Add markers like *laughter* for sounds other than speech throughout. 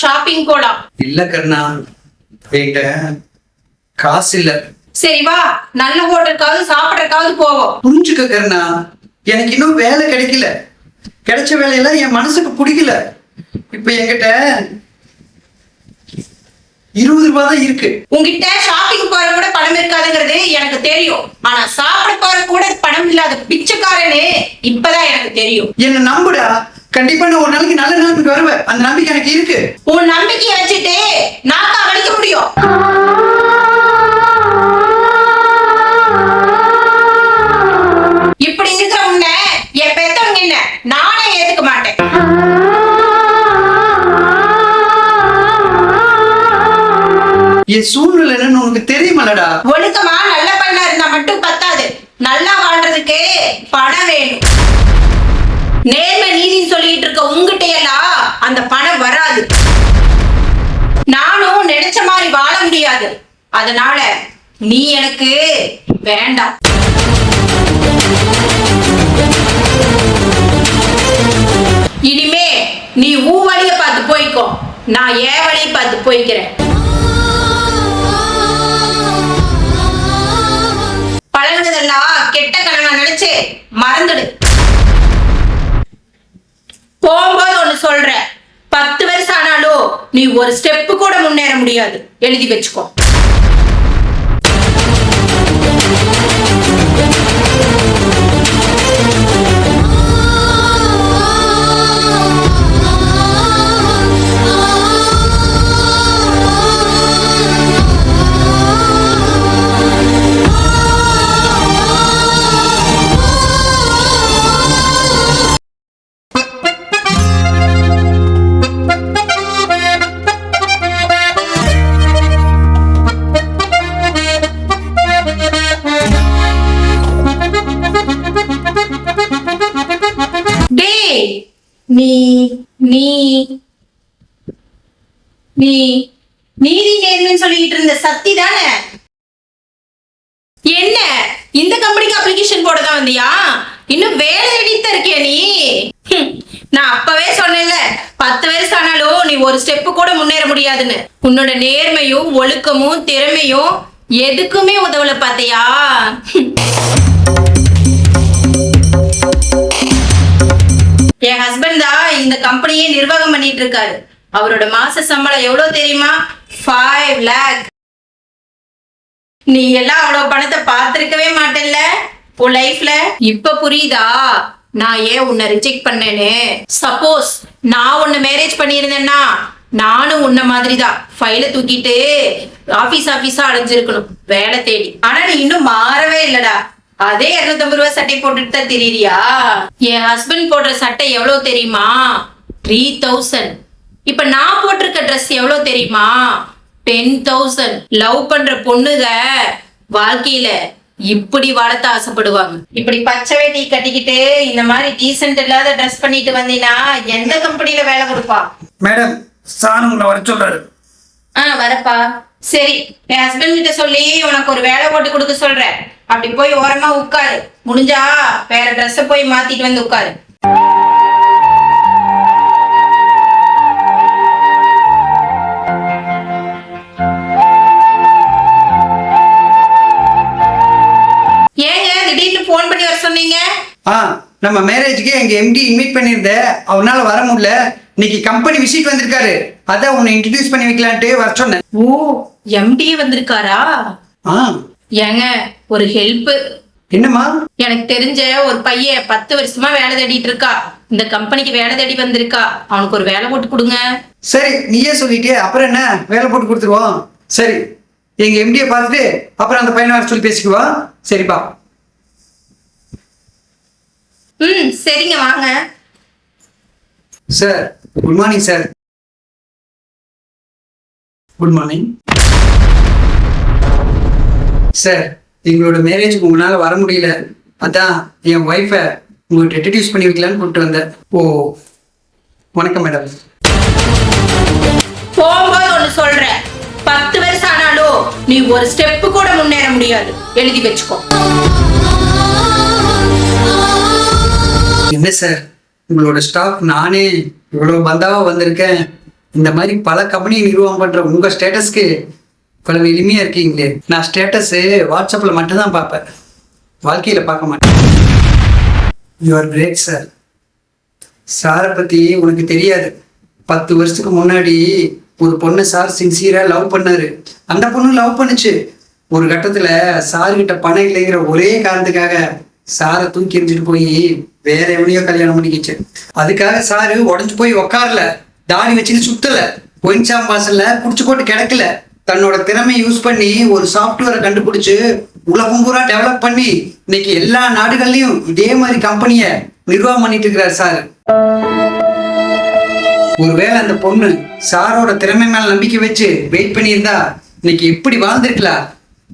Shopping போலாம். இல்ல கருணா என்கிட்ட காசு இல்ல. சரி வா நல்ல ஹோட்டலுக்காவது சாப்பிடறதுக்காவது போவோம். புரிஞ்சுக்க கருணா எனக்கு இன்னும் வேலை கிடைக்கல. கிடைச்ச வேலையெல்லாம் என் மனசுக்கு பிடிக்கல. இப்ப என்கிட்ட இருபது ரூபாய் தான் இருக்கு. உங்ககிட்ட ஷாப்பிங் போற கூட பணம் இருக்காதுங்கிறது எனக்கு தெரியும். ஆனா சாப்பிட போற கூட பணம் இல்லாத பிச்சைக்காரனு இப்பதான் எனக்கு தெரியும். என்ன நம்புடா. கண்டிப்பா நான் ஒரு நாளைக்கு நல்ல நிலைமைக்கு வருவேன். அந்த நம்பிக்கை எனக்கு இருக்கு. உன் நம்பிக்கையை வச்சுட்டு நாக்கா வலிக்க முடியும். இப்படி இருக்கிற உன்னை என் பெத்தவங்க என்ன? நானே ஏத்துக்க மாட்டேன். என் சூழ்நிலை என்னன்னு உனக்கு தெரியுமல்லடா ஒழுக்கமா நல்ல பையனா இருந்தா மட்டும் பத்தாது. நல்லா வாழ்றதுக்கு பணம் வேணும். நேர்மை நீதின்னு சொல்லிட்டு இருக்க உங்ககிட்ட எல்லாம் அந்த பணம் வராது. நானும் நினைச்ச மாதிரி வாழ முடியாது. அதனால நீ எனக்கு வேண்டாம். இனிமே நீ உன் வழிய பார்த்து போய்க்கோ. நான் ஏன் வழிய பார்த்து போய்க்கிறேன். பழகுனதெல்லாம் கெட்ட கணவனா நினைச்சு மறந்துடு போகும்போது ஒண்ணு சொல்றேன் பத்து வருஷம் ஆனாலும் நீ ஒரு ஸ்டெப்பு கூட முன்னேற முடியாது. எழுதி வச்சுக்கோ. நீ நீதி நேர்மைன்னு சொல்லிட்டு இருந்த சக்தி தானே? என்ன? இந்த கம்பெனிக்கு அப்ளிகேஷன் போட தான் வந்தியா? இன்னும் வேலை எடுத்த இருக்கியா நீ? நான் அப்பவே சொன்னேன்ல பத்து வயசு ஆனாலும் நீ ஒரு ஸ்டெப்பு கூட முன்னேற முடியாதுன்னு. உன்னோட நேர்மையும் ஒழுக்கமும் திறமையும் எதுக்குமே உதவல பாத்தியா? என் ஹஸ்பண்ட் தான் இந்த கம்பெனியே நிர்வாகம் பண்ணிட்டு இருக்காரு. அவரோட மாச சம்பளம் எவ்வளவு தெரியுமா? ஃபைவ் லேக் நீ எல்லாம் அவ்வளவு பணத்தை பார்த்திருக்கவே மாட்டேல்ல உன் லைஃப்ல இப்ப புரியுதா? நான் ஏன் உன்னை ரிஜெக்ட் பண்ணேன்னு? சப்போஸ் நான் உன்னை மேரேஜ் பண்ணியிருந்தேன்னா நானும் உன்ன மாதிரி தான் ஃபைல தூக்கிட்டு ஆபீஸ் ஆபீஸா அடைஞ்சிருக்கணும் வேலை தேடி. ஆனா நீ இன்னும் மாறவே இல்லடா. அதே 250 ரூபாய் சட்டை போட்டுட்டு தான் தெரியறியா? என் ஹஸ்பண்ட் போடுற சட்டை எவ்வளவு தெரியுமா? த்ரீ தௌசண்ட் இப்ப நான் போட்டிருக்க ட்ரெஸ் எவ்வளவு தெரியுமா? டென் தௌசண்ட் லவ் பண்ற பொண்ணுக வாழ்க்கையில இப்படி வளர்த்த ஆசைப்படுவாங்க. இப்படி பச்சை வேட்டி கட்டிக்கிட்டு இந்த மாதிரி டீசென்ட் இல்லாத ட்ரெஸ் பண்ணிட்டு வந்தீங்கன்னா எந்த கம்பெனில வேலை கொடுப்பா? மேடம் சார் உங்களை வர சொல்றாரு. ஆ வரப்பா. சரி என் ஹஸ்பண்ட் கிட்ட சொல்லி உனக்கு ஒரு வேலை போட்டு கொடுக்க சொல்றேன். அப்படி போய் ஓரமா உட்காரு. முடிஞ்சா வேற ட்ரெஸ்ஸ போய் மாத்திட்டு வந்து உட்காரு. ஃபோன் பண்ணி வர சொன்னீங்க? ஆ நம்ம மேரேஜ்க்கு எங்க எம்டி இன்வைட் பண்ணியிருந்தேன் அவனால வர முடியல. இன்னைக்கு கம்பெனி விசிட் வந்திருக்காரு. அதான் உன்னை இன்ட்ரடியூஸ் பண்ணி வைக்கலான்ட்டு வர சொன்னேன். ஓ எம்டி வந்திருக்காரா? ஆ. ஏங்க ஒரு ஹெல்ப் என்னம்மா? எனக்கு தெரிஞ்ச ஒரு பையன் பத்து வருஷமா வேலை தேடிட்டு இருக்கா. இந்த கம்பெனிக்கு வேலை தேடி வந்திருக்கா. அவனுக்கு ஒரு வேலை போட்டு கொடுங்க. சரி நீயே சொல்லிட்டியே. அப்புறம் என்ன? வேலை போட்டு கொடுத்துருவோம். சரி எங்க எம்டியை பார்த்துட்டு அப்புறம் அந்த பையனை வர சொல்லி பேசிக்குவா சரிப்பா. ம் சரிங்க வாங்க. Sir good morning sir. Good morning sir எங்களோட மேரேஜுக்கு உங்களால் வர முடியல. அதான் என் ஒய்ஃபை உங்கள்கிட்ட இன்ட்ரடியூஸ் பண்ணி வைக்கலான்னு கூப்பிட்டு வந்தேன். ஓ வணக்கம் மேடம் போகும்போது ஒண்ணு சொல்றேன். பத்து வருஷம் ஆனாலும் நீ ஒரு ஸ்டெப் கூட முன்னேற முடியாது. எழுதி வச்சுக்கோ. என்ன சார்? உங்களோட ஸ்டாஃப் நானே இவ்வளோ பந்தாவாக வந்திருக்கேன். இந்த மாதிரி பல கம்பெனி நிர்வாகம் பண்ணுற உங்கள் ஸ்டேட்டஸ்க்கு இவ்வளவு எளிமையாக இருக்கீங்களே. நான் ஸ்டேட்டஸு வாட்ஸ்அப்பில் மட்டும்தான் பார்ப்பேன். வாழ்க்கையில் பார்க்க மாட்டேன். யுவர் கிரேட் சார் சாரை பற்றி உனக்கு தெரியாது. பத்து வருஷத்துக்கு முன்னாடி ஒரு பொண்ணை சார் சின்சியராக லவ் பண்ணார். அந்த பொண்ணு லவ் பண்ணுச்சு. ஒரு கட்டத்தில் சார்கிட்ட பணம் இல்லைங்கிற ஒரே காரணத்துக்காக சாரை தூக்கி எறிஞ்சிட்டு போய் வேற எவனையோ கல்யாணம் பண்ணிக்கிச்சு. அதுக்காக சாரு உடஞ்சு போய் உக்காரல. தாடி வச்சுட்டு சுத்தல. பொயின்சாம் வாசல்ல குடிச்சு போட்டு கிடக்கல. தன்னோட திறமை யூஸ் பண்ணி ஒரு சாஃப்ட்வேரை கண்டுபிடிச்சு உலகம் பூரா டெவலப் பண்ணி இன்னைக்கு எல்லா நாடுகள்லயும் இதே மாதிரி கம்பெனியை நிர்வாகம் பண்ணிட்டு இருக்கிறார் சார். ஒருவேளை அந்த பொண்ணு சாரோட திறமை மேல நம்பிக்கை வச்சு வெயிட் பண்ணியிருந்தா இன்னைக்கு எப்படி வாழ்ந்திருக்கலாம்?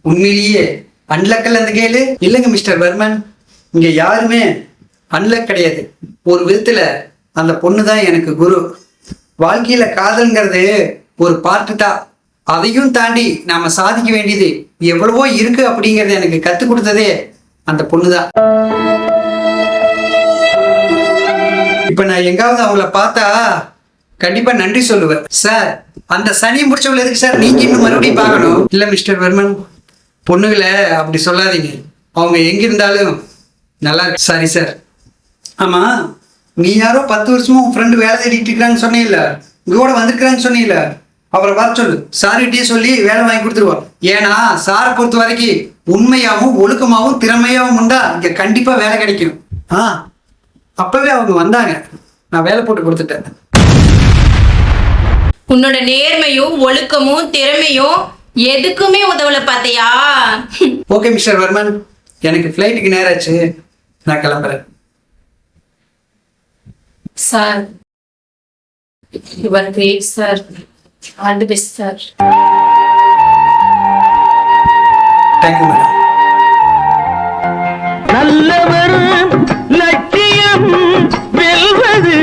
உண்மையிலேயே அன்லக்கல் அந்த கேளு. இல்லைங்க மிஸ்டர் வர்மன். இங்க யாருமே அன்லக் கிடையாது. ஒரு விதத்துல அந்த பொண்ணு தான் எனக்கு குரு. வாழ்க்கையில காதல்ங்கிறது ஒரு பார்ட்டு தான். அதையும் தாண்டி நாம சாதிக்க வேண்டியது எவ்வளவோ இருக்கு அப்படிங்கறத எனக்கு கத்து கொடுத்ததே அந்த பொண்ணு தான் இப்ப நான் எங்காவது அவங்கள பார்த்தா கண்டிப்பா நன்றி சொல்லுவேன். சார் அந்த சனி முடிச்சவள எதுக்கு சார்? நீங்க இன்னும் மறுபடியும் பார்க்கணும். இல்ல மிஸ்டர் வர்மன் பொண்ணுகளை அப்படி சொல்லாதீங்க. அவங்க எங்க இருந்தாலும் நல்லா இருக்கு. Sorry sir. ஆமா நீ யாரோ பத்து வருஷமா உன் ஃப்ரெண்டு வேலை தேடிட்டு இருக்கிறான்னு இங்க கூட வந்திருக்கிறான்னு சொன்னீல்ல? அவரை வர சொல்லு. சாரிகிட்டயே சொல்லி வேலை வாங்கி கொடுத்துருவோம். ஏன்னா சாரை பொறுத்த வரைக்கும் உண்மையாவும் ஒழுக்கமாவும் திறமையாவும் உண்டா இங்க கண்டிப்பா வேலை கிடைக்கும். ஆ அப்பவே அவங்க வந்தாங்க. நான் வேலை போட்டு கொடுத்துட்டேன். உன்னோட நேர்மையும் ஒழுக்கமும் திறமையும் எதுக்குமே உதவல பாத்தியா? *laughs* Okay mister Varman. எனக்கு ஃப்ளைட்டுக்கு நேராச்சு. நான் கிளம்புறேன். Sir your great sir all the best sir thank you madam நல்லவர் லட்சியம் வெல்வது